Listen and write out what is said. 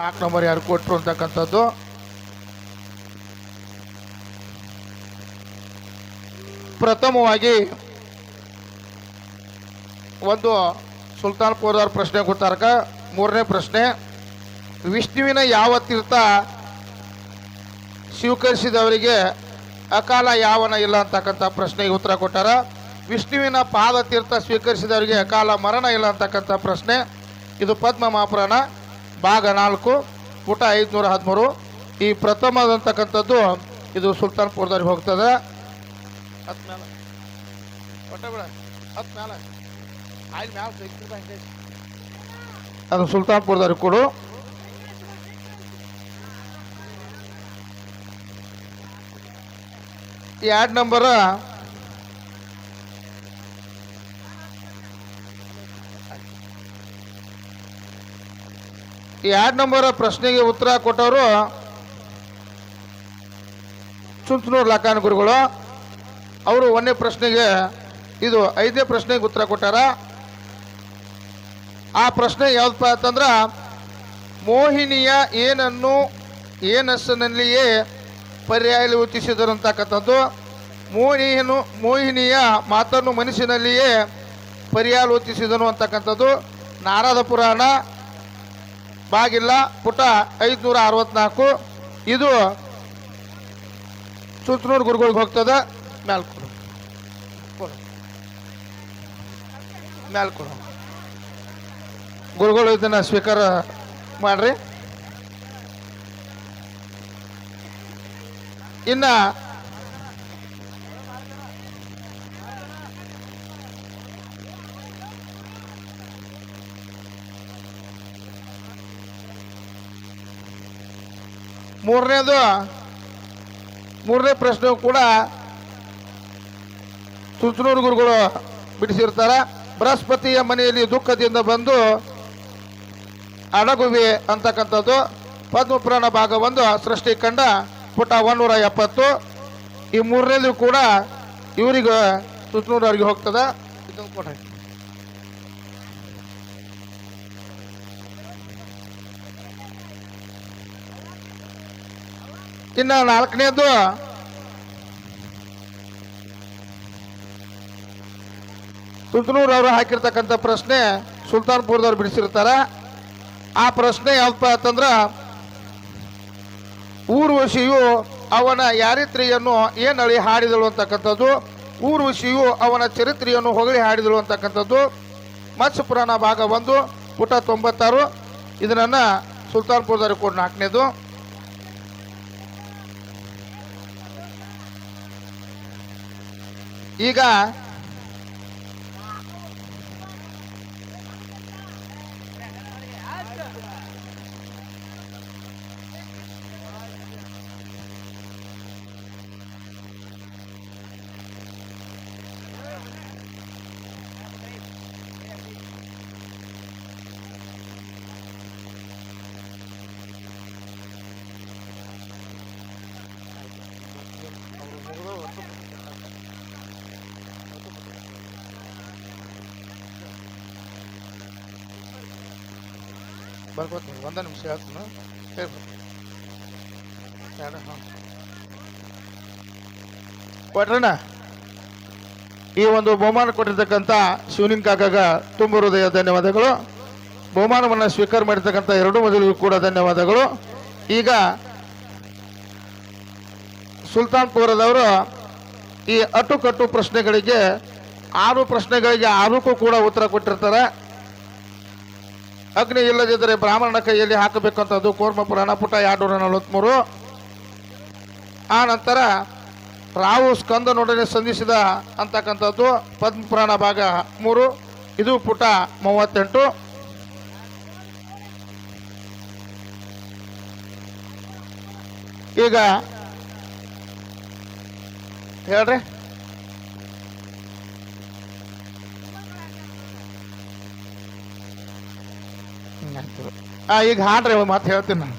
ನಾಲ್ಕು ನಂಬರ್ ಯಾರು ಕೊಟ್ಟರು ಅಂತಕ್ಕಂಥದ್ದು. ಪ್ರಥಮವಾಗಿ ಒಂದು ಸುಲ್ತಾನ್ಪುರದವ್ರ ಪ್ರಶ್ನೆ ಕೊಟ್ಟಾರಕ ಮೂರನೇ ಪ್ರಶ್ನೆ, ವಿಷ್ಣುವಿನ ಯಾವ ತೀರ್ಥ ಸ್ವೀಕರಿಸಿದವರಿಗೆ ಅಕಾಲ ಯಾವನ ಇಲ್ಲ ಅಂತಕ್ಕಂಥ ಪ್ರಶ್ನೆಗೆ ಉತ್ತರ ಕೊಟ್ಟಾರ. ವಿಷ್ಣುವಿನ ಪಾದ ತೀರ್ಥ ಸ್ವೀಕರಿಸಿದವರಿಗೆ ಅಕಾಲ ಮರಣ ಇಲ್ಲ ಅಂತಕ್ಕಂಥ ಪ್ರಶ್ನೆ. ಇದು ಪದ್ಮ ಮಹಾಪುರಾಣ. ಭಾಗ ನಾಲ್ಕು ಪುಟ ಐದುನೂರ ಹದಿಮೂರು. ಈ ಪ್ರಥಮದಂತಕ್ಕಂಥದ್ದು ಇದು ಸುಲ್ತಾನ್ಪುರದಲ್ಲಿ ಹೋಗ್ತದೆ. ಅದು ಸುಲ್ತಾನ್ಪುರದಲ್ಲಿ ಕೊಡು. ಎರಡು ನಂಬರ ಎರಡು ನಂಬರ್ ಪ್ರಶ್ನೆಗೆ ಉತ್ತರ ಕೊಟ್ಟವರು? ಚುಂಚನೂರು ಲಕಾನ್ ಗುರುಗಳು, ಅವರು ಒಂದನೇ ಪ್ರಶ್ನೆಗೆ, ಇದು ಐದನೇ ಪ್ರಶ್ನೆಗೆ ಉತ್ತರ ಕೊಟ್ಟಾರ. ಆ ಪ್ರಶ್ನೆ ಯಾವ್ದಪ್ಪ ಅಂತಂದ್ರ, ಮೋಹಿನಿಯ ಏನನ್ನು ಏನಸ್ಸಿನಲ್ಲಿಯೇ ಪರ್ಯಾಯ ಉಚ್ಚಿಸಿದರು ಅಂತಕ್ಕಂಥದ್ದು. ಮೋಹಿನಿಯನ್ನು, ಮೋಹಿನಿಯ ಮಾತನ್ನು ಮನಸ್ಸಿನಲ್ಲಿಯೇ ಪರ್ಯಾಲೋಚಿಸಿದನು ಅಂತಕ್ಕಂಥದ್ದು. ನಾರದ ಪುರಾಣ ಬಾಗಿಲ್ಲ ಪುಟ ಐದುನೂರ ಅರವತ್ನಾಲ್ಕು. ಇದು ಸುತ್ತನೂರು ಗುರುಗಳಿಗೆ ಹೋಗ್ತದ. ಮ್ಯಾಲ್ ಕೊಡು. ಮ್ಯಾಲ್ ಕೊಡು. ಗುರುಗಳು ಇದನ್ನ ಸ್ವೀಕಾರ ಮಾಡ್ರಿ. ಇನ್ನ ಮೂರನೇದು, ಮೂರನೇ ಪ್ರಶ್ನೆ ಕೂಡ ಸುಚನೂರು ಗುರುಗಳು ಬಿಡಿಸಿರ್ತಾರೆ. ಬೃಹಸ್ಪತಿಯ ಮನೆಯಲ್ಲಿ ದುಃಖದಿಂದ ಬಂದು ಅಡಗುವೆ ಅಂತಕ್ಕಂಥದ್ದು. ಪದ್ಮಪುರಾಣ ಭಾಗ ಒಂದು ಸೃಷ್ಟಿ ಕಂಡ ಪುಟ ಒಂದೂರ ಎಪ್ಪತ್ತು. ಈ ಮೂರನೇದು ಕೂಡ ಇವರಿಗೆ ಸುತ್ತನೂರವರೆಗೆ ಹೋಗ್ತದೆ. ಇದನ್ನು ಕೊಡ್ರಿ ಇನ್ನು ನಾಲ್ಕನೇದು. ಸುಲ್ತಾನೂರ್ ಅವರು ಹಾಕಿರ್ತಕ್ಕಂಥ ಪ್ರಶ್ನೆ ಸುಲ್ತಾನ್ಪುರದವ್ರು ಬಿಡಿಸಿರ್ತಾರೆ. ಆ ಪ್ರಶ್ನೆ ಯಾವಪ್ಪ ಅಂತಂದ್ರ, ಊರ್ವಶಿಯು ಅವನ ಯಾರಿತ್ರಿಯನ್ನು ಏನಳಿ ಹಾಡಿದಳು ಅಂತಕ್ಕಂಥದ್ದು. ಊರ್ವಶಿಯು ಅವನ ಚರಿತ್ರೆಯನ್ನು ಹೊಗಳಿ ಹಾಡಿದಳು ಅಂತಕ್ಕಂಥದ್ದು. ಮತ್ಸ್ಯ ಪುರಾಣ ಭಾಗ ಒಂದು, ಪುಟ ತೊಂಬತ್ತಾರು. ಇದನ್ನ ಸುಲ್ತಾನ್ಪುರದವ್ರಿಗೆ ಕೊಡ್ ನಾಲ್ಕನೇದು. ಈಗ ಬರ್ಕೋತೀನಿ ಒಂದ ನಿಮಿಷ ಹೇಳ್ತೀನಿ. ಹೇಳ್ಬೇಕು ಕೊಟ್ರಣ್ಣ, ಈ ಒಂದು ಬಹುಮಾನ ಕೊಟ್ಟಿರ್ತಕ್ಕಂಥ ಶಿವನಿನ್ ಕಾಕಾಗ ತುಂಬ ಹೃದಯ ಧನ್ಯವಾದಗಳು. ಬಹುಮಾನವನ್ನು ಸ್ವೀಕಾರ ಮಾಡಿರ್ತಕ್ಕಂಥ ಎರಡು ಮೊದಲಿಗೂ ಕೂಡ ಧನ್ಯವಾದಗಳು. ಈಗ ಸುಲ್ತಾನ್ಪುರದವರು ಈ ಅಟುಕಟ್ಟು ಪ್ರಶ್ನೆಗಳಿಗೆ ಆರು ಪ್ರಶ್ನೆಗಳಿಗೆ ಆರಕ್ಕೂ ಕೂಡ ಉತ್ತರ ಕೊಟ್ಟಿರ್ತಾರೆ. ಅಗ್ನಿ ಇಲ್ಲದಿದ್ದರೆ ಬ್ರಾಹ್ಮಣನ ಕೈಯಲ್ಲಿ ಹಾಕಬೇಕಂತದ್ದು ಕೋರ್ಮ ಪುರಾಣ ಪುಟ ಎರಡುನೂರ ನಲವತ್ತ್ಮೂರು ಆ ನಂತರ ರಾವು ಸ್ಕಂದನೊಡನೆ ಸಂಧಿಸಿದ ಅಂತಕ್ಕಂಥದ್ದು ಪದ್ಮ ಪುರಾಣ ಭಾಗ ಮೂರು. ಇದು ಪುಟ ಮೂವತ್ತೆಂಟು. ಈಗ ಹೇಳ್ರಿ. ಆ, ಈಗ ಹಾಡ್ರಿ ಮತ್ತೆ ಹೇಳ್ತೀನಿ ನಾನು.